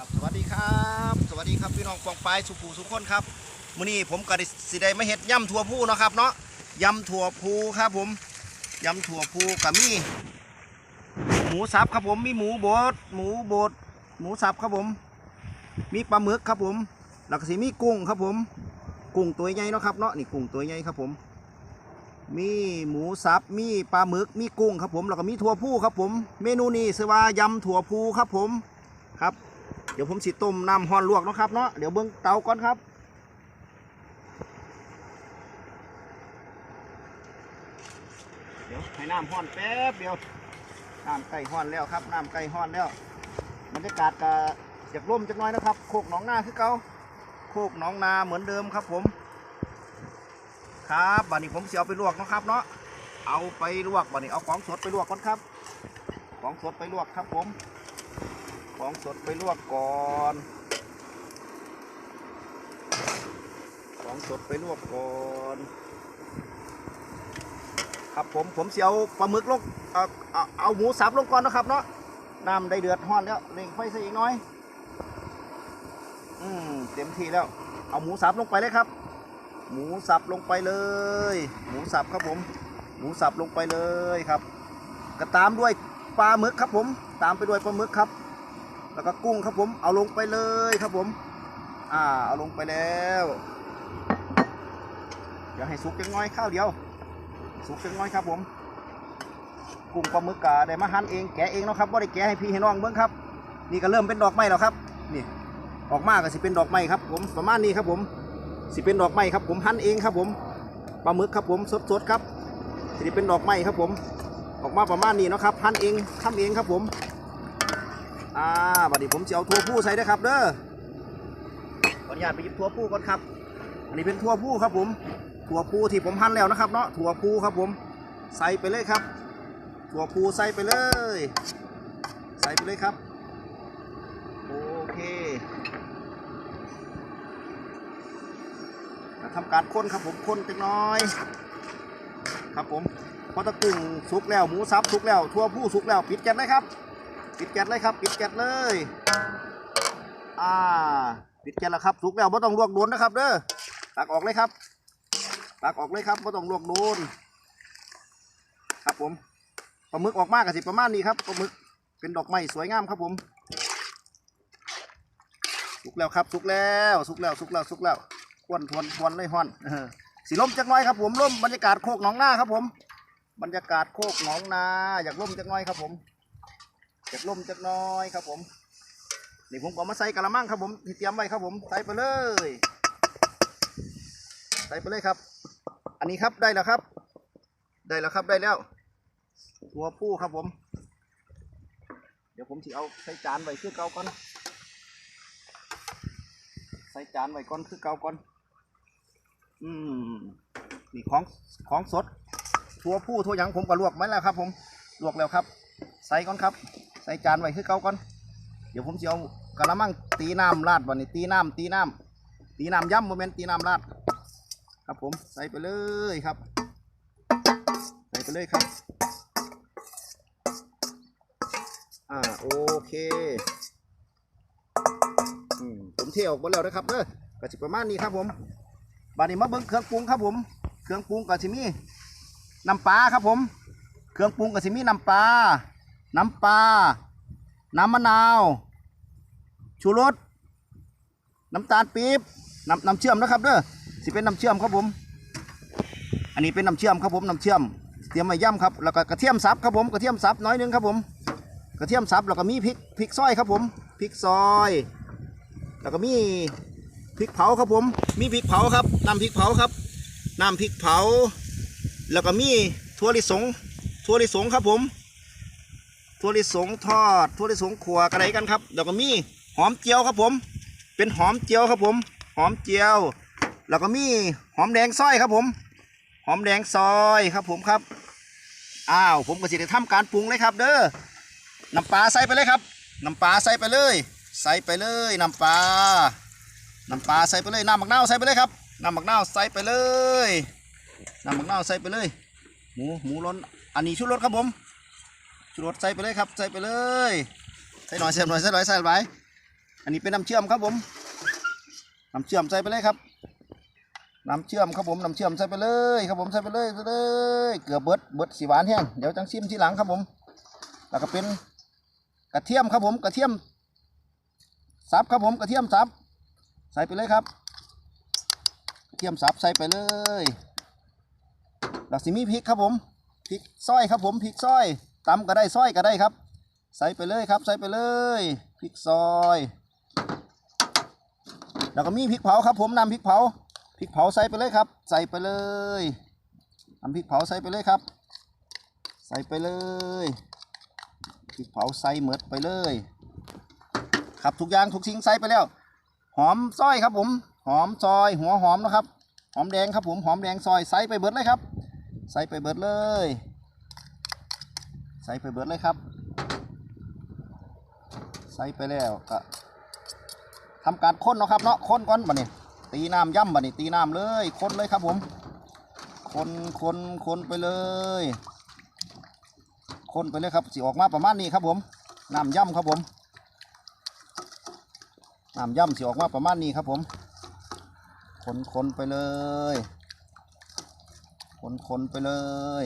ครับสวัสดีครับ สวัสดีครับพี่น้องปองปายสุภูสุขคนครับมื้อนี้ผมก็ได้สิได้มาเฮ็ดยำถั่วพูเนาะครับเนาะยำถั่วพูครับผมยำถั่วพูกับมี หมูสับครับผมมีหมูบดหมูบดหมูสับครับผม มีปลาหมึกครับผมแล้วก็สิมีกุ้งครับผม กุ้งตัวใหญ่เนาะครับเนาะนี่กุ้งตัวใหญ่ครับผม มีหมูสับมีปลาหมึกมีกุ้งครับผมแล้วก็มีถั่วพูครับผม เมนูนี้ชื่อว่ายำถั่วพูครับผมครับ ดี๋ยวผมสิต้มน้ำฮอนลวกนะครับเนาะเดี๋ยวเบิ้งเตาก่อนครับเดี๋ยวให้น้ำฮอนแป๊บเดียวน้ำไก่ฮอนแล้วครับน้ำไก่ฮอนแล้วบรรยากาศก็อยากร่มจักน้อยนะครับ โคกหนองนาคือเก่าโคกหนองนาเหมือนเดิมครับผม ครับบัดนี้ผมเสิเอาไปลวกนะครับเนาะเอาไปลวกบัดนี้เอาของสดไปลวกก่อนครับ ของสดไปลวกครับผม ของสดไปลวกก่อน ของสดไปลวกก่อน ครับผมผมเสียวปลาหมึกลงเอาเอาเอาหมูสับลงก่อนนะครับเนาะน้ำได้เดือดห้อนแล้วเร่งไฟใส่อีกน้อย อืมเต็มที่แล้ว เอาหมูสับลงไปเลยครับ หมูสับลงไปเลย หมูสับครับผม หมูสับลงไปเลยครับ ก็ตามด้วยปลาหมึกครับผม ตามไปด้วยปลาหมึกครับ แล้วก็กุ้งครับผมเอาลงไปเลยครับผม อ่าเอาลงไปแล้วเดี๋ยวให้สุกจังน้อยข้าวเดียว สุกจังน้อยครับผม กุ้งปลาหมึกกะได้มาหั่นเองแกะเองเนาะครับว่าได้แกะให้พี่ให้น้องเบิ้งครับ นี่ก็เริ่มเป็นดอกไม้แล้วครับนี่ออกมาก็สิเป็นดอกไม้ครับผมประมาณนี้ครับผมสิเป็นดอกไม้ครับผมหั่นเองครับผมปลาหมึกครับผมสดๆครับสิเป็นดอกไม้ครับผม ออกมาประมาณนี้เนาะครับหั่นเองทำเองครับผม อ่าบัดนี้ผมจะเอาถั่วผู้ใส่ด้วยครับเด้อขออนุญาตไปหยิบถั่วผู้ก่อนครับ อันนี้เป็นถั่วผู้ครับผมถั่วผู้ที่ผมหั่นแล้วนะครับเนาะถั่วผู้ครับผมใส่ไปเลยครับ ถั่วผู้ใส่ไปเลย ใส่ไปเลยครับโอเคทำการค้นครับผมค้นจักหน้อย ครับผมพอตะกุ้งสุกแล้วหมูสับสุกแล้ว ทั่วผู้สุกแล้วปิดแก๊สเลยครับ ปิดแก๊สเลยครับ ปิดแก๊สเลย อ่า ปิดแก๊สแล้วครับสุกแล้วไม่ต้องลวกโดนนะครับ เด้อ ตักออกเลยครับ ตักออกเลยครับไม่ต้องลวกโดน ครับผม ปลาหมึกออกมากกับสิประมาณนี้ครับ ปลาหมึก เป็นดอกไม้สวยงามครับผม สุกแล้วครับ สุกแล้ว สุกแล้ว สุกแล้ว สุกแล้วควนทวนทวนเลยฮอนสีลมจักหน้อยครับผมร่มบรรยากาศโคกหนองนาครับผม บรรยากาศโคกหนองนา อยากร่มจักหน้อยครับผม อยากร่มจักน้อยครับผมนี่ผมก็มาใส่กระมังครับผมที่เตรียมไว้ครับผมใส่ไปเลย ใส่ไปเลยครับ อันนี้ครับได้แล้วครับ ได้แล้วครับได้แล้วตัวผู้ครับผม เดี๋ยวผมสิเอาใส่จานไว้คือเก่าก่อนใส่จานไว้ก่อนคือเก่าก่อนอืมนี่ของของสดทั่วผู้ทั่วยังผมก็ลวกไว้แล้วครับ ผมลวกแล้วครับ ใส่ก่อนครับ ใส่จานไว้คือเก่าก่อน เดี๋ยวผมจะเอากระมังตีน้ำราดวันนี้ตีน้ำตีน้ำตีน้ำย่ำโมเมนต์ตีน้ำราดครับผมใส่ไปเลยครับ ใส่ไปเลยครับ อ่าโอเคอผมเทออกหมดแล้วนะครับเด้อกระสิประมาณนี้ครับผมบาดนี้มาเบิ่งเครื่องปรุงครับผม เครื่องปรุงกระสิมีน้ำปลาครับผม เครื่องปรุงกระสิมีน้ำปลา น้ำปลา น้ำมะนาว ชูรส น้ำตาลปี๊บ น้ำน้ำเชื่อมนะครับเด้อสิเป็นน้ำเชื่อมครับผม อันนี้เป็นน้ำเชื่อมครับผมน้ำเชื่อม เตรียมมาย่ำครับ แล้วก็กระเทียมสับครับผมกระเทียมสับน้อยนึงครับผม กระเทียมสับแล้วก็มีพริกพริกซอยครับผม พริกซอย แล้วก็มีพริกเผาครับผม มีพริกเผาครับ น้ำพริกเผาครับ น้ำพริกเผา แล้วก็มีถั่วลิสง ถั่วลิสงครับผม ถั่วลิสงทอดถั่วลิสงขัวกระไรกันครับแล้วก็มีหอมเจียวครับผม เป็นหอมเจียวครับผม หอมเจียว แล้วก็มีหอมแดงซอยครับผม หอมแดงซอยครับผมครับอ้าวผมก็สิได้ทำการปรุงเลยครับ เด้อน้ำปลาใส่ไปเลยครับน้ำปลาใส่ไปเลย ใส่ไปเลยน้ำปลาน้ำปลาใส่ไปเลยน้ำมะนาวใส่ไปเลยครับน้ำมะนาวใส่ไปเลยน้ำมะนาวใส่ไปเลย หมูหมูล้นอันนี้ชุดรสครับผม ชุดรสใส่ไปเลยครับ ใส่ไปเลย ใส่หน่อยใส่หน่อยใส่หน่อยใส่ไปอันนี้เป็นน้ำเชื่อมครับผมน้ำเชื่อมใส่ไปเลยครับน้ำเชื่อมครับผมน้ำเชื่อมใส่ไปเลยครับผมใส่ไปเลยใส่เลย เกลือเบิดเบิดสีหวานแห้งเดี๋ยวจังซิมทีหลังครับผม แล้วก็เป็นกระเทียมครับผมกระเทียมสับครับผมกระเทียมสับใส่ไปเลยครับกระเทียมสับใส่ไปเลยแล้วสิมีพริกครับผมพริกซอยครับผมพริกซอย ตำก็ได้ซอยก็ได้ครับ ใส่ไปเลยครับ ใส่ไปเลยพริกซอย แล้วก็มีพริกเผาครับ ผมนำพริกเผาพริกเผาใส่ไปเลยครับ ใส่ไปเลยนำพริกเผาใส่ไปเลยครับ ใส่ไปเลยพริกเผาใส่เหมือดไปเลย ครับทุกอย่างทุกสิ่งใส่ไปแล้ว หอมซอยครับผม หอมซอย หัวหอมนะครับ หอมแดงครับผมหอมแดงซอยใส่ไปเบิดเลยครับ ใส่ไปเบิดเลย ใส่ไปเบิดเลยครับ ใส่ไปแล้วก็ทำการค้นเนาะครับเนาะค้นก่อนบัดนี้ ตีน้ำย่ำบัดนี้ตีน้ำเลยค้นเลยครับผมคนคนคนไปเลย คนไปเลยครับสิออกมาประมาณนี้ครับผมน้ำย่ำครับผมน้ำย่ำสิออกมาประมาณนี้ครับผม คนคนไปเลย คนคนไปเลย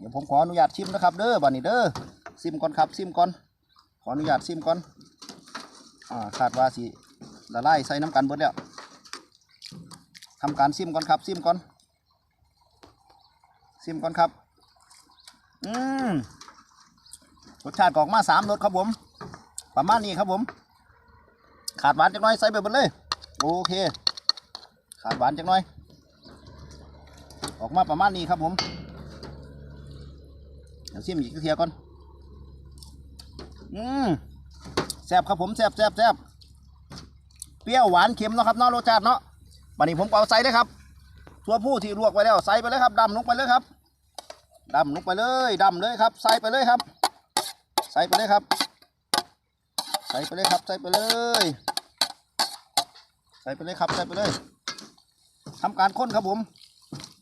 เดี๋ยวผมขออนุญาตชิมนะครับ เด้อบัดนี้เด้อซิมก่อนครับซิมก่อนขออนุญาตซิมก่อนอ่าคาดว่าสิละลายใส่น้ำกันเบิดแล้วทำการซิมก่อนครับซิมก่อนซิมก่อนครับอืมรสชาติกออกมาสามรสครับผม ประมาณนี้ครับผม ขาดหวานจักน่อยใส่ไปหมดเลย โอเค ขาดหวานจักน่อย ออกมาประมาณนี้ครับผม เดี๋ยวซิมอีกเทียก่อน อืมแซ่บครับผมแซ่บแซ่บแซ่บเปรี้ยวหวานเค็มเนาะครับเนาะรสชาติเนาะวันนี้ผมเอาใส่เลยครับทั่วผู้ที่ลวกไว้แล้วใส่ไปเลยครับดำลงไปเลยครับดำลงไปเลยดำเลยครับ ใส่ไปเลยครับ ใส่ไปเลยครับ ใส่ไปเลยครับใส่ไปเลย ใส่ไปเลยครับใส่ไปเลยทำการค้นครับผม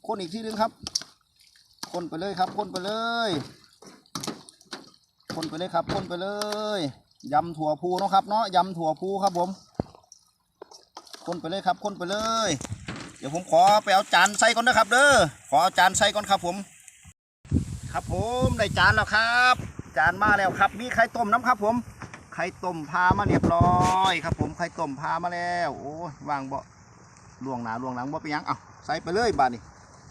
ค้นอีกทีนึงครับ คนไปเลยครับคนไปเลยคนไปเลยครับคนไปเลยยำถั่วพูเนาะครับเนาะยำถั่วพูครับผมคนไปเลยครับคนไปเลย เดี๋ยวผมขอไปเอาจานใส่ก่อนนะครับ เด้อขอเอาจานใส่ก่อนครับผม ครับผมได้จานแล้วครับ จานมาแล้วครับมีไข่ต้มน้ำครับ ผมไข่ต้มพามาเรียบร้อยครับ ผมไข่ต้มพามาแล้วโอ้ยวางเบ่ล่วงหนาล่วงหลังบ่ไปยังเอาใส่ไปเลยบาดนี้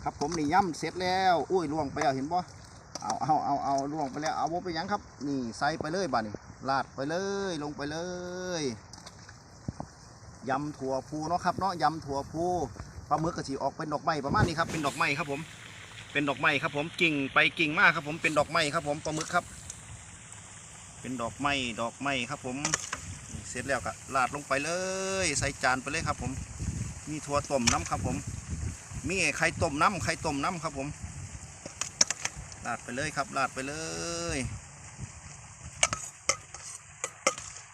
ครับผมนี่ย่ำเสร็จแล้วอุ้ยล่วงไปแล้วเห็นบ่เอาเอาเอาเอาล่วงไปแล้วเอาโบไปยังครับ นี่ใส่ไปเลยบ้านี่ลาดไปเลยลงไปเลยยำถั่วพูเนาะครับเนาะยำถั่วพูปลาหมึกกระสีออกเป็นดอกไม้ประมาณนี้ครับเป็นดอกไม้ครับผม เป็นดอกไม้ครับผมกิ่งไปกิ่งมากครับผมเป็นดอกไม้ครับผมปลาหมึกครับ เป็นดอกไม้ดอกไม้ครับผม เสร็จแล้วก็ลาดลงไปเลย ใส่จานไปเลยครับผม มีถั่วต้มน้ำครับผม มีไข่ต้มน้ำไข่ต้มน้ำครับผมลาดไปเลยครับลาดไปเลย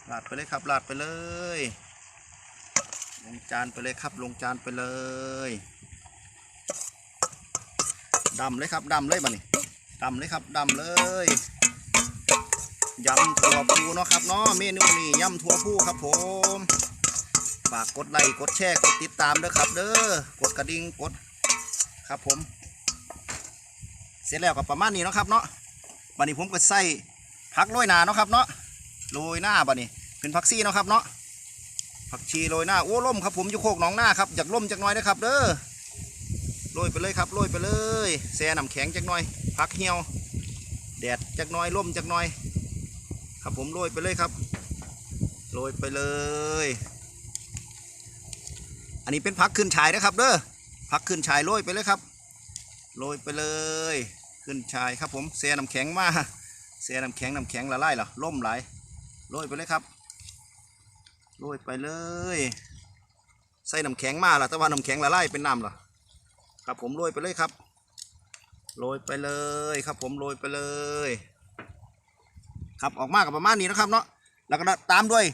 ลาดไปเลยครับลาดไปเลย ลงจานไปเลยครับ ลงจานไปเลยดำเลยครับดำเลยบันี้ดำเลยครับดำเลยยำถั่วพูเนาะครับเนาะเมนูนี้ยำถั่วพูครับผมฝากกดไลค์กดแชร์กดติดตามด้วยครับ เด้อกดกระดิ่งกด ครับผม เสร็จแล้วก็ประมาณนี้นะครับเนาะบัดนี้ผมก็ใส่ผักโรยหน้าเนาะครับเนาะโรยหน้าบัดนี้เป็นผักซี่เนาะครับเนาะผักชีโรยหน้าโอ้ล่มครับผมอยู่โคกหนองหน้าครับอยากล่มจักน่อยนะครับเด้อโรยไปเลยครับโรยไปเลยแช่น้ำแข็งจักน่อยผักเหี่ยวแดดจักน่อยล่มจักน่อย ครับผมโรยไปเลยครับโรยไปเลย อันนี้เป็นผักขึ้นฉายนะครับเด้อ ผักขึ้นฉายโรยไปเลยครับโรยไปเลย ขึ้นชายครับผมเสียน้ำแข็งมาเสียน้ำแข็งน้ำแข็งละลายเหรอล่มไหลโรยไปเลยครับโรยไปเลยใส่น้ำแข็งมาละแต่ว่าน้ำแข็งละลายเป็นน้ำเหรอครับผมโรยไปเลยครับโรยไปเลยครับผมโรยไปเลย ครับออกมากับประมาณนี้นะครับเนาะแล้วก็ตามด้วย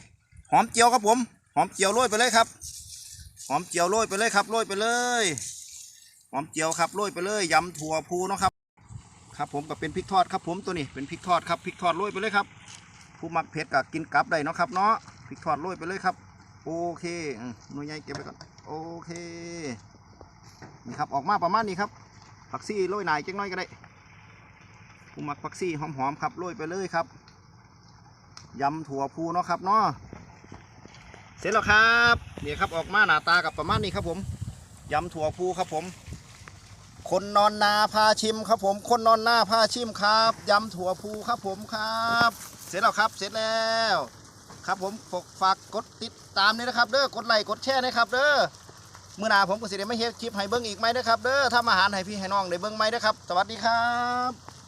หอมเจียวครับผม หอมเจียวโรยไปเลยครับ หอมเจียวโรยไปเลยครับโรยไปเลยหอมเจียวครับโรยไปเลยยำถั่วพูเนาะครับ ครับผมก็เป็นพริกทอดครับผมตัวนี้เป็นพริกทอดครับพริกทอดโรยไปเลยครับ ผู้มักเผ็ดก็กินกับได้เนาะครับเนาะพริกทอดโรยไปเลยครับ โอเคหน่วยใหญ่เก็บไปก่อนโอเคนี่ครับออกมาประมาณนี้ครับผักซี่โรยหนายจังน้อยก็ได้ผู้มักผักซี่หอมๆครับโรยไปเลยครับยำถั่วพูเนาะครับเนาะ เสร็จแล้วครับเนี่ครับออกมาหน้าตากับประมาณนี้ครับผมยำถั่วพูครับผม คนนอนนาพาชิมครับผม คนนอนหน้าพาชิมครับยำถั่วพูครับผมครับ เสร็จแล้วครับเสร็จแล้ว ครับผมฝากฝากกดติดตามนี่นะครับ เด้อกดไลค์กดแชร์นะครับเด้อเมื่อหนาผมก็สิได้ไม่เฮ็ดคลิปให้เบิ้งอีกไหมนะครับเด้อทำอาหารให้พี่ให้น้องได้เบิ้งไหมนะครับ สวัสดีครับ